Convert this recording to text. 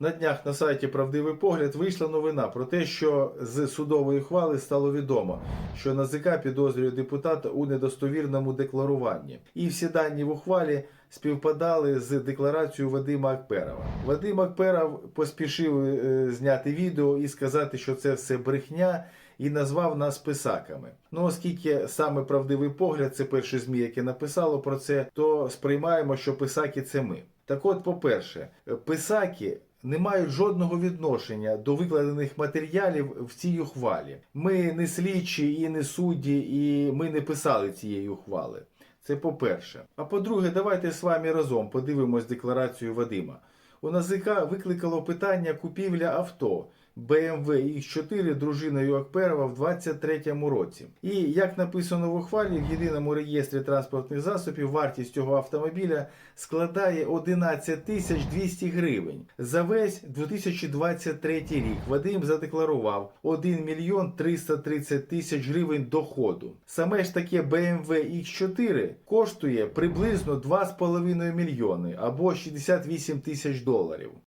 На днях на сайті Правдивий погляд вийшла новина про те, що з судової хвали стало відомо, що НАЗК підозрює депутата у недостовірному декларуванні. І всі дані в ухвалі співпадали з декларацією Вадима Акперова. Вадим Акперов поспішив е, зняти відео і сказати, що це все брехня. І назвав нас писаками. Ну, оскільки саме правдивий погляд, це перше ЗМІ, яке написало про це, то сприймаємо, що писаки це ми. Так от, по-перше, писаки не мають жодного відношення до викладених матеріалів в цій ухвалі. Ми не слідчі і не судді, і ми не писали цієї ухвали. Це по-перше. А по-друге, давайте з вами разом подивимось декларацію Вадима. У НАЗК викликало питання купівля авто BMW X4 дружиною Акперова в 23-му році. І як написано в ухвалі, в єдиному реєстрі транспортних засобів вартість цього автомобіля складає 11 тисяч 200 гривень. За весь 2023 рік Вадим задекларував 1 мільйон 330 тисяч гривень доходу. Саме ж таке BMW X4 коштує приблизно 2,5 мільйони або 68 тисяч доларів.